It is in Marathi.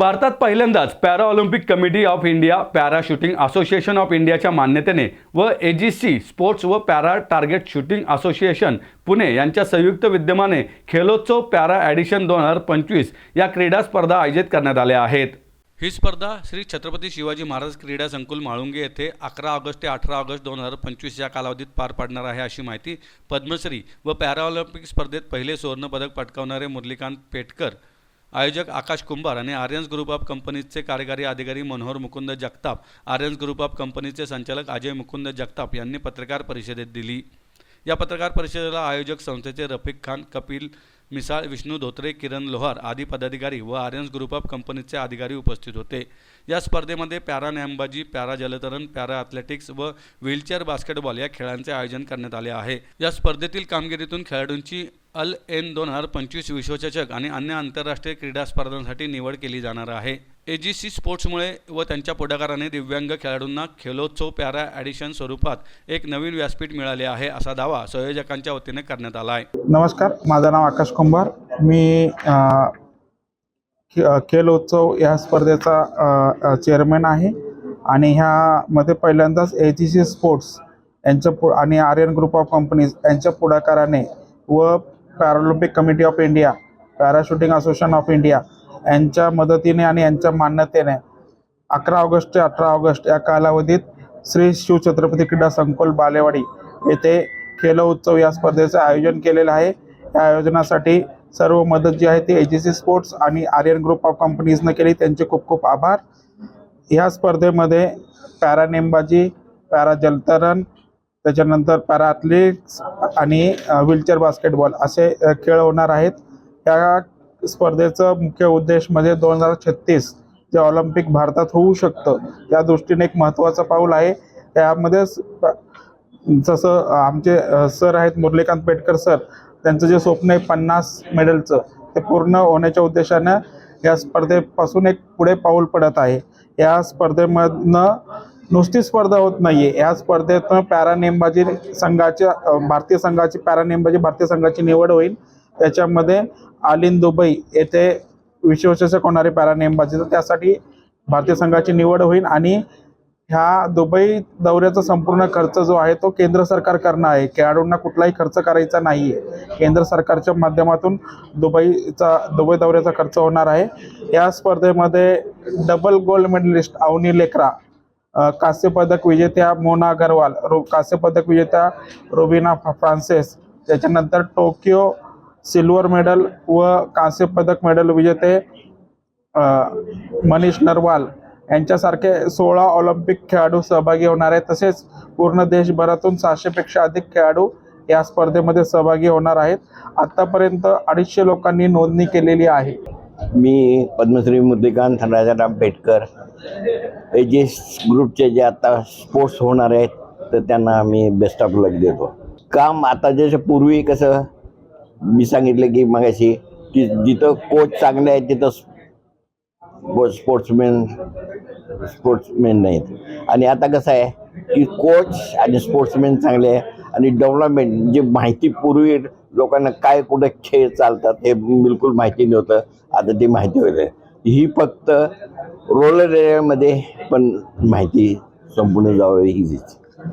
भारतात पहिल्यांदाच para Olympic committee of India para shooting association of इंडियाच्या मान्यतेने व ए जी सी स्पोर्ट्स व para target shooting association Pune यांच्या संयुक्त विद्यमाने खेलोत्सव पॅरा ॲडिशन दोन हजार पंचवीस या क्रीडा स्पर्धा आयोजित करण्यात आल्या आहेत. ही स्पर्धा श्री छत्रपती शिवाजी महाराज क्रीडा संकुल म्हाळुंगे येथे अकरा ऑगस्ट ते अठरा ऑगस्ट दोन हजार पंचवीस या कालावधीत पार पडणार आहे अशी माहिती पद्मश्री व पॅराऑलिम्पिक स्पर्धेत पहिले सुवर्णपदक पटकावणारे मुरलीकांत पेटकर आयोजक आकाश कुंभार आणि आर्यन्स ग्रुप ऑफ कंपनीजचे कार्यकारी अधिकारी मनोहर मुकुंद जगताप आर्यन्स ग्रुप ऑफ कंपनीचे संचालक अजय मुकुंद जगताप यांनी पत्रकार परिषदेत दिली. या पत्रकार परिषदेला आयोजक संस्थेचे रफिक खान कपिल मिसाळ विष्णू धोत्रे किरण लोहार आदी पदाधिकारी व आर्यन्स ग्रुप ऑफ कंपनीचे अधिकारी उपस्थित होते. या स्पर्धेमध्ये पॅरा नेमबाजी पॅरा जलतरण पॅरा ॲथलेटिक्स व व्हीलचेअर बास्केटबॉल या खेळांचे आयोजन करण्यात आले आहे. या स्पर्धेतील कामगिरीतून खेळाडूंची अल एन दोन हजार पंचवीस विश्वचषक आणि अन्य आंतरराष्ट्रीय क्रीडा स्पर्धांसाठी निवड केली जाणार आहे. ए जी सी स्पोर्ट्समुळे व त्यांच्या पुढाकाराने दिव्यांग खेळाडूंना खेलोत्सव पॅरा ॲडिशन स्वरूपात एक नवीन व्यासपीठ मिळाले आहे असा दावा संयोजकांच्या वतीने करण्यात आला आहे. नमस्कार माझं नाव आकाश कुंभार. मी खेलोत्सव खे- या स्पर्धेचा चेअरमॅन आहे आणि ह्यामध्ये पहिल्यांदाच ए जी सी स्पोर्ट्स यांच्या पु आणि आर्यन ग्रुप ऑफ कंपनीज यांच्या पुढाकाराने व Paralympic committee of India para shooting association of India यांच्या मदतीने आणि यांच्या मान्यतेने अकरा ऑगस्ट ते अठरा ऑगस्ट या कालावधीत श्री शिवछत्रपती क्रीडा संकुल बालेवाडी येथे खेलो उत्सव या स्पर्धेचं आयोजन केलेलं आहे. या आयोजनासाठी सर्व मदत जी आहे ती ए जी सी स्पोर्ट्स आणि आर्यन ग्रुप ऑफ कंपनीजनं केली. त्यांचे खूप खूप आभार. ह्या स्पर्धेमध्ये पॅरा नेमबाजी पॅरा जलतरण त्याच्यानंतर पॅरा आणि व्हीलचेअर बास्केटबॉल असे खेळ होणार आहेत. या स्पर्धेचं मुख्य उद्देश म्हणजे दोन हजार छत्तीस जे ऑलिम्पिक भारतात होऊ शकतं या दृष्टीने एक महत्त्वाचं पाऊल आहे. त्यामध्ये जसं आमचे सर आहेत मुरलीकांत पेटकर सर त्यांचं जे स्वप्न आहे पन्नास मेडलचं ते पूर्ण होण्याच्या उद्देशानं या स्पर्धेपासून एक पुढे पाऊल पडत आहे. या स्पर्धेमधनं नुसती स्पर्धा होत नाहीये. या स्पर्धेतनं पॅरा नेमबाजी संघाच्या भारतीय संघाची पॅरा नेमबाजी भारतीय संघाची निवड होईल. त्याच्यामध्ये आलिन दुबई येथे विश्वचषक होणारे पॅरा नेमबाजी तर त्यासाठी भारतीय संघाची निवड होईल आणि ह्या दुबई दौऱ्याचा संपूर्ण खर्च जो आहे तो केंद्र सरकार करणार आहे. खेळाडूंना कुठलाही खर्च करायचा नाही आहे केंद्र सरकारच्या माध्यमातून दुबईचा दुबई दौऱ्याचा खर्च होणार आहे. या स्पर्धेमध्ये double gold medalist Avani Lekhara कांस्य पदक विजेत्या मोना अगरवाल रो कांस्य पदक विजेत्या रोबिना फ्रान्सिस त्याच्यानंतर टोकियो सिल्वर मेडल व कांस्य पदक मेडल विजेते मनीष नरवाल. यांच्यासारखे सोळा ऑलिम्पिक खेळाडू सहभागी होणार आहेत. तसेच पूर्ण देशभरातून सहाशेपेक्षा अधिक खेळाडू या स्पर्धेमध्ये सहभागी होणार आहेत. आतापर्यंत अडीचशे लोकांनी नोंदणी केलेली आहे. मी पद्मश्री मुरलीकांत राजाराम पेटकर एजेस ग्रुपचे जे आता स्पोर्ट्स होणार आहेत तर त्यांना आम्ही बेस्ट ऑफ लक देतो. काम आता जसं पूर्वी कसं मी सांगितलं की मगाशी की जिथं कोच चांगले आहेत तिथं स्पोर्ट्समॅन स्पोर्ट्समॅन नाहीत. आणि आता कसं आहे की कोच आणि स्पोर्ट्समॅन चांगले आहे आणि डेव्हलपमेंट जे माहिती पूर्वी लोकांना काय कुठे खेळ चालतात हे बिलकुल माहिती नव्हतं. आता ती माहिती होते ही फक्त रोलर एरियामध्ये पण माहिती संपूर्ण जावं हीच.